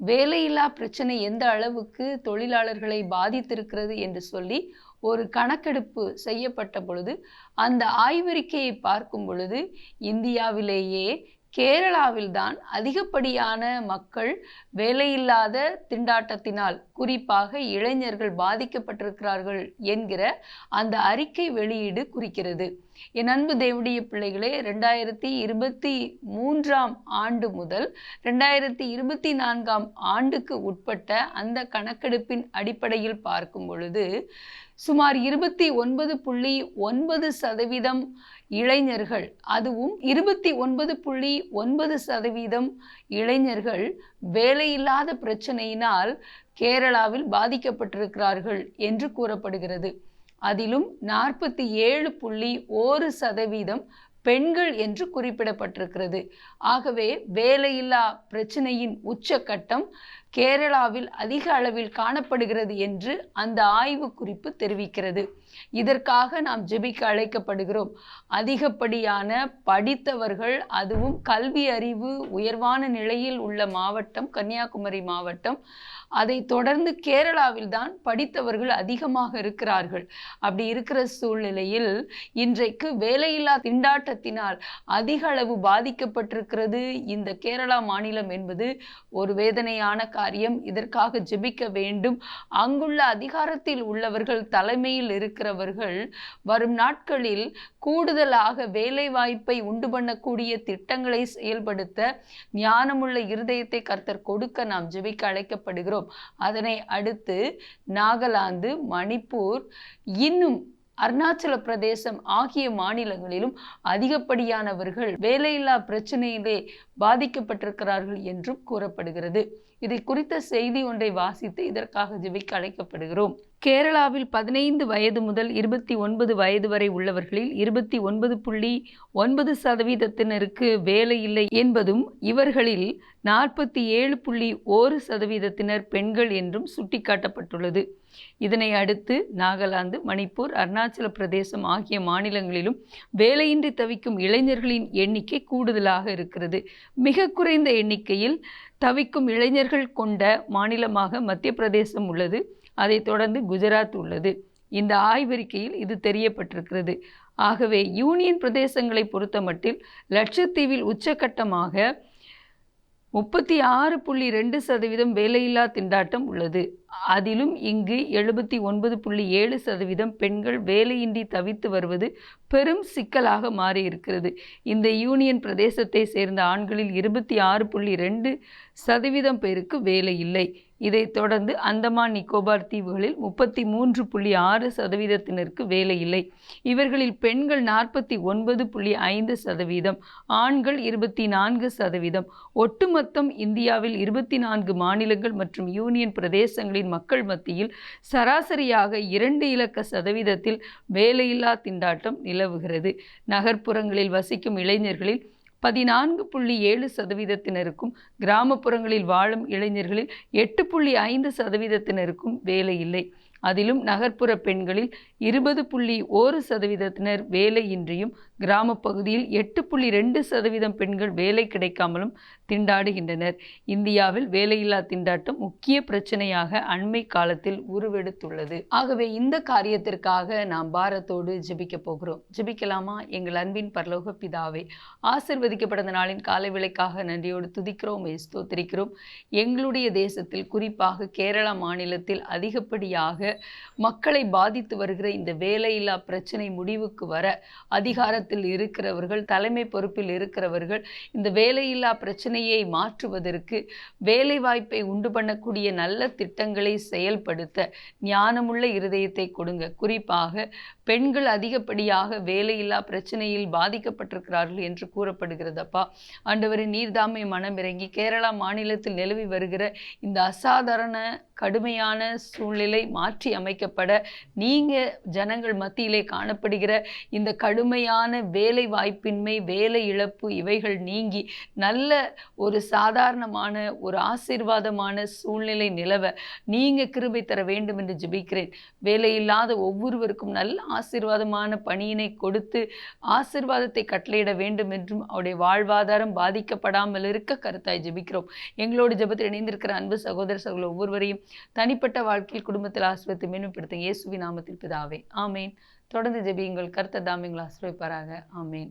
வேலையில்லா பிரச்சனை எந்த அளவுக்கு தொழிலாளர்களை பாதித்திருக்கிறது என்று சொல்லி ஒரு கணக்கெடுப்பு செய்யப்பட்ட பொழுது அந்த ஆய்வறிக்கையை பார்க்கும் பொழுது இந்தியாவிலேயே கேரளாவில்தான் அதிகப்படியான மக்கள் வேலையில்லாத திண்டாட்டத்தினால் குறிப்பாக இளைஞர்கள் பாதிக்கப்பட்டிருக்கிறார்கள் என்கிற அந்த அறிக்கை வெளியீடு குறிக்கிறது. என் அன்பு தேவடைய பிள்ளைகளே ரெண்டாயிரத்தி இருபத்தி மூன்றாம் ஆண்டு முதல் ரெண்டாயிரத்தி இருபத்தி நான்காம் ஆண்டுக்கு உட்பட்ட அந்த கணக்கெடுப்பின் அடிப்படையில் பார்க்கும் பொழுது சுமார் இருபத்தி ஒன்பது புள்ளி ஒன்பது சதவீதம் இளைஞர்கள் அதுவும் இருபத்தி ஒன்பது புள்ளி ஒன்பது சதவீதம் இளைஞர்கள் வேலையில்லாத பிரச்சனையினால் கேரளாவில் பாதிக்கப்பட்டிருக்கிறார்கள் என்று கூறப்படுகிறது. அதிலும் நாற்பத்தி ஏழு புள்ளி ஒரு சதவீதம் பெண்கள் என்று குறிப்பிடப்பட்டிருக்கிறது. ஆகவே வேலையில்லா பிரச்சனையின் உச்சக்கட்டம் கேரளாவில் அதிக அளவில் காணப்படுகிறது என்று அந்த ஆய்வு குறிப்பு தெரிவிக்கிறது. இதற்காக நாம் ஜெபிக்க அழைக்கப்படுகிறோம். அதிகப்படியான படித்தவர்கள் அதுவும் கல்வி அறிவு உயர்வான நிலையில் உள்ள மாவட்டம் கன்னியாகுமரி மாவட்டம் அதை தொடர்ந்து கேரளாவில் தான் படித்தவர்கள் அதிகமாக இருக்கிறார்கள். அப்படி இருக்கிற சூழ்நிலையில் இன்றைக்கு வேலையில்லா திண்டாட்டத்தினால் அதிக அளவு பாதிக்கப்பட்டிருக்கிறது இந்த கேரளா மாநிலம் என்பது ஒரு வேதனையான காரியம். இதற்காக ஜெபிக்க வேண்டும். அங்குள்ள அதிகாரத்தில் உள்ளவர்கள் தலைமையில் இருக்கிற இருக்கிறவர்கள் வரும் நாட்களில் கூடுதலாக வேலை வாய்ப்பை உண்டு பண்ணக்கூடிய திட்டங்களை செயல்படுத்த ஞானமுள்ள இருதயத்தை கர்த்தர் கொடுக்க நாம் ஜெபிக்க அழைக்கப்படுகிறோம். அதனை அடுத்து நாகாலாந்து மணிப்பூர் இன்னும் அருணாச்சல பிரதேசம் ஆகிய மாநிலங்களிலும் அதிகப்படியானவர்கள் வேலையில்லா பிரச்சனையிலே பாதிக்கப்பட்டிருக்கிறார்கள் என்றும் கூறப்படுகிறது. இதை குறித்த செய்தி ஒன்றை வாசித்து இதற்காக ஜெபிக்க அழைக்கப்படுகிறோம். கேரளாவில் பதினைந்து வயது முதல் இருபத்தி ஒன்பது வயது வரை உள்ளவர்களில் இருபத்தி ஒன்பது புள்ளி ஒன்பது சதவீதத்தினருக்கு வேலை இல்லை என்பதும் இவர்களில் நாற்பத்தி ஏழு புள்ளி ஒரு சதவீதத்தினர் பெண்கள் என்றும் சுட்டிக்காட்டப்பட்டுள்ளது. இதனை அடுத்து நாகாலாந்து மணிப்பூர் அருணாச்சல பிரதேசம் ஆகிய மாநிலங்களிலும் வேலையின்றி தவிக்கும் இளைஞர்களின் எண்ணிக்கை கூடுதலாக இருக்கிறது. மிக குறைந்த எண்ணிக்கையில் தவிக்கும் இளைஞர்கள் கொண்ட மாநிலமாக மத்திய பிரதேசம் உள்ளது. அதைத் தொடர்ந்து குஜராத் உள்ளது. இந்த ஆய்வறிக்கையில் இது தெரியப்பட்டிருக்கிறது. ஆகவே யூனியன் பிரதேசங்களை பொறுத்தமட்டில் லட்சத்தீவில் உச்சக்கட்டமாக முப்பத்தி ஆறு புள்ளி ரெண்டு சதவீதம் வேலையில்லா திண்டாட்டம் உள்ளது. அதிலும் இங்கு எழுபத்தி ஒன்பது புள்ளி ஏழு சதவீதம் பெண்கள் வேலையின்றி தவித்து வருவது பெரும் சிக்கலாக மாறியிருக்கிறது. இந்த யூனியன் பிரதேசத்தை சேர்ந்த ஆண்களில் இருபத்தி ஆறு புள்ளி ரெண்டு சதவீதம் பேருக்கு வேலை இல்லை. இதைத் தொடர்ந்து அந்தமான் நிக்கோபார் தீவுகளில் முப்பத்தி மூன்று புள்ளி ஆறு சதவீதத்தினருக்கு வேலை இல்லை. இவர்களில் பெண்கள் நாற்பத்தி ஒன்பது புள்ளி ஐந்து சதவீதம் ஆண்கள் இருபத்தி நான்கு சதவீதம். ஒட்டுமொத்தம் இந்தியாவில் இருபத்தி நான்கு மாநிலங்கள் மற்றும் யூனியன் பிரதேசங்களின் மக்கள் மத்தியில் சராசரியாக இரண்டு இலக்க சதவீதத்தில் வேலையில்லா திண்டாட்டம் நிலவுகிறது. நகர்ப்புறங்களில் வசிக்கும் இளைஞர்களில் பதினான்கு புள்ளி ஏழு சதவீதத்தினருக்கும் கிராமப்புறங்களில் வாழும் இளைஞர்களில் எட்டு புள்ளி ஐந்து சதவீதத்தினருக்கும் வேலை இல்லை அதிலும் நகர்ப்புற பெண்களில் இருபது புள்ளி ஒரு சதவீதத்தினர் வேலையின்றியும் கிராமப் பகுதியில் எட்டு புள்ளி ரெண்டு சதவீதம் பெண்கள் வேலை கிடைக்காமலும் திண்டாடுகின்றனர். இந்தியாவில் வேலையில்லா திண்டாட்டம் முக்கிய பிரச்சனையாக அண்மை காலத்தில் உருவெடுத்துள்ளது. ஆகவே இந்த காரியத்திற்காக நாம் பாரத்தோடு ஜெபிக்க போகிறோம். ஜெபிக்கலாமா? எங்கள் அன்பின் பரலோக பிதாவே ஆசிர்வதிக்கப்பட்ட நாளின் காலை விலைக்காக நன்றியோடு துதிக்கிறோம் ஸ்தோத்திரிக்கிறோம். எங்களுடைய தேசத்தில் குறிப்பாக கேரளா மாநிலத்தில் அதிகப்படியாக மக்களை பாதித்து வருகிற இந்த வேலையில்லா பிரச்சனை முடிவுக்கு வர அதிகாரத்தில் இருக்கிறவர்கள் தலைமை பொறுப்பில் இருக்கிறவர்கள் இந்த வேலையில்லா பிரச்சனையை மாற்றுவதற்கு வேலைவாய்ப்பை உண்டு பண்ணக்கூடிய நல்ல திட்டங்களை செயல்படுத்த ஞானமுள்ள இருதயத்தை கொடுங்க. குறிப்பாக பெண்கள் அதிகப்படியாக வேலையில்லா பிரச்சனையில் பாதிக்கப்பட்டிருக்கிறார்கள் என்று கூறப்படுகிறதப்பா. ஆண்டவரின் நீர்தாமை மனம் இறங்கி கேரளா மாநிலத்தில் நிலவி வருகிற இந்த அசாதாரண கடுமையான சூழ்நிலை மாற்ற அமைக்கப்பட நீங்கள் ஜனங்கள் மத்தியிலே காணப்படுகிற இந்த கடுமையான வேலை வாய்ப்பின்மை வேலை இழப்பு இவைகள் நீங்கி நல்ல ஒரு சாதாரணமான ஒரு ஆசீர்வாதமான சூழ்நிலை நிலவ நீங்கள் கிருபை தர வேண்டும் என்று ஜெபிக்கிறேன். வேலையில்லாத ஒவ்வொருவருக்கும் நல்ல ஆசீர்வாதமான பணியினை கொடுத்து ஆசீர்வாதத்தை கட்டளையிட வேண்டும் என்றும் அவருடைய வாழ்வாதாரம் பாதிக்கப்படாமல் இருக்க கருத்தாய் ஜெபிக்கிறோம். எங்களோடு ஜெபத்தில் இணைந்திருக்கிற அன்பு சகோதர சகோதரர் ஒவ்வொருவரையும் தனிப்பட்ட வாழ்க்கையில் குடும்பத்தில் ஆசிரியத்தை மேம்படுத்த இயேசுவி நாமத்தில் பிதாவே. ஆமேன். தொடர்ந்து ஜெபியுங்கள். கர்த்தர் தாமியங்கள் ஆசிரியப்பாராக ஆமேன்.